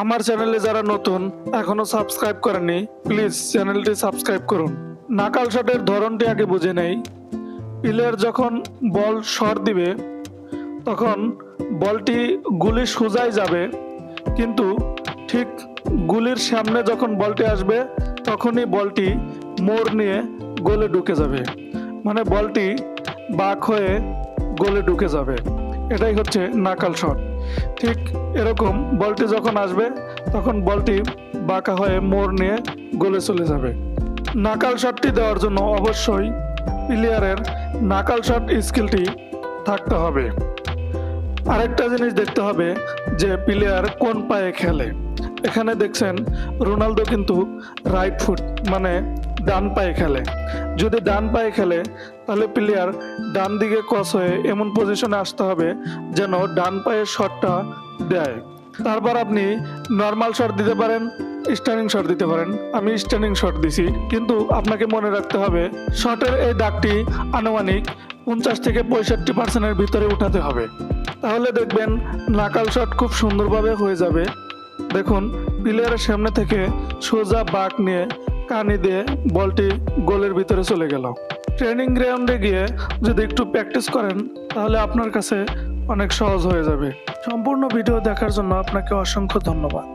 আমার চ্যানেলে যারা নতুন, এখনও সাবস্ক্রাইব করেনি প্লিজ চ্যানেলটি সাবস্ক্রাইব করুন। নাকাল শটের ধরনটি আগে বুঝে নেই। প্লেয়ার যখন বল শর দিবে, তখন বলটি গুলি সোজাই যাবে, কিন্তু ঠিক গুলির সামনে যখন বলটি আসবে, তখনই বলটি মোড় নিয়ে গোলে ঢুকে যাবে। মানে বলটি বাক হয়ে গোলে ঢুকে যাবে। এটাই হচ্ছে নাকাল শট। ঠিক এরকম বলটি যখন আসবে, তখন বলটি বাঁকা হয়ে মোড় নিয়ে গোলে চলে যাবে। নাকাল শটটি দেওয়ার জন্য অবশ্যই প্লেয়ারের নাকাল শট স্কিলটি থাকতে হবে। আরেকটা জিনিস দেখতে হবে যে প্লেয়ার কোন পায়ে খেলে। এখানে দেখছেন, রোনালদো কিন্তু রাইট ফুট মানে ডান পায়ে খেলে। যদি ডান পায়ে খেলে, তাহলে প্লেয়ার ডান দিকে ক্রস হয়ে এমন পজিশনে আসতে হবে যেন ডান পায়ের শটটা দেয়। তারপর আপনি নর্মাল শট দিতে পারেন স্টার্নিং শট দিতে পারেন। আমি স্টার্নিং শট দিছি, কিন্তু আপনাকে মনে রাখতে হবে শটের এই দাগটি আনুমানিক পঞ্চাশ থেকে পঁয়ষট্টি পার্সেন্টের ভিতরে উঠাতে হবে। তাহলে দেখবেন নাকাল শট খুব সুন্দরভাবে হয়ে যাবে। দেখুন প্লেয়ারের সামনে থেকে সোজা বাঁক নিয়ে কানি দিয়ে বলটি গোলের ভিতরে চলে গেল। ট্রেনিং গ্রাউন্ডে গিয়ে যদি একটু প্র্যাকটিস করেন, তাহলে আপনার কাছে অনেক সহজ হয়ে যাবে। সম্পূর্ণ ভিডিও দেখার জন্য আপনাকে অসংখ্য ধন্যবাদ।